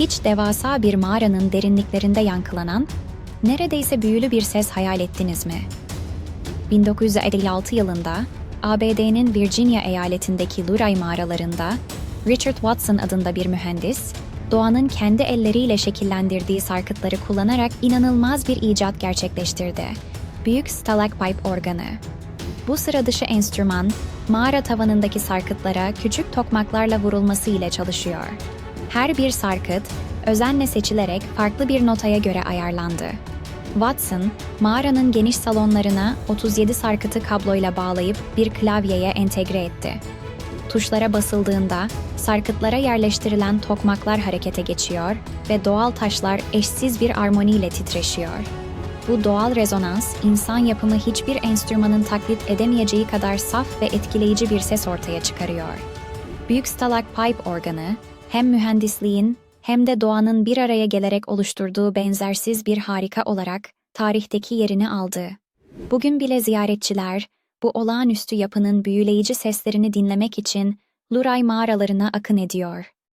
Hiç devasa bir mağaranın derinliklerinde yankılanan, neredeyse büyülü bir ses hayal ettiniz mi? 1956 yılında ABD'nin Virginia eyaletindeki Luray mağaralarında Richard Watson adında bir mühendis, doğanın kendi elleriyle şekillendirdiği sarkıtları kullanarak inanılmaz bir icat gerçekleştirdi. Büyük stalagpipe organı. Bu sıra dışı enstrüman, mağara tavanındaki sarkıtlara küçük tokmaklarla vurulması ile çalışıyor. Her bir sarkıt, özenle seçilerek farklı bir notaya göre ayarlandı. Watson, mağaranın geniş salonlarına 37 sarkıtı kabloyla bağlayıp bir klavyeye entegre etti. Tuşlara basıldığında sarkıtlara yerleştirilen tokmaklar harekete geçiyor ve doğal taşlar eşsiz bir armoniyle titreşiyor. Bu doğal rezonans, insan yapımı hiçbir enstrümanın taklit edemeyeceği kadar saf ve etkileyici bir ses ortaya çıkarıyor. Büyük stalagpipe organı, hem mühendisliğin hem de doğanın bir araya gelerek oluşturduğu benzersiz bir harika olarak tarihteki yerini aldı. Bugün bile ziyaretçiler, bu olağanüstü yapının büyüleyici seslerini dinlemek için Luray mağaralarına akın ediyor.